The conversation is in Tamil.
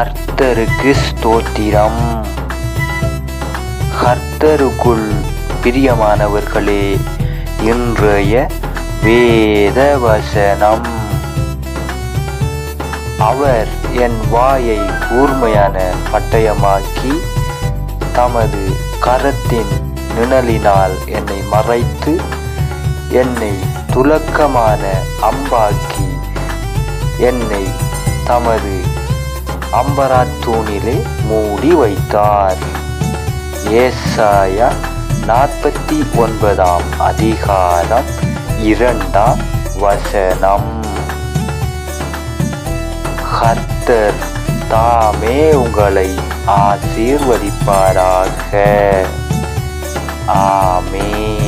கர்த்தருக்கு ஸ்தோத்திரம். கர்த்தருக்குள் பிரியமானவர்களே இன்றைய வேத வசனம் அவர் என் வாயை கூர்மையான பட்டயமாக்கி தமது கரத்தின் நிழலினால் என்னை மறைத்து என்னை துலக்கமான அம்பாக்கி என்னை தமது அம்பராத்தூணிலே மூடி வைத்தார். ஏசாயா நாற்பத்தி ஒன்பதாம் அதிகாரம் இரண்டாம் வசனம். கர்த்தர் தாமே உங்களை ஆசீர்வதிப்பாராக. ஆமே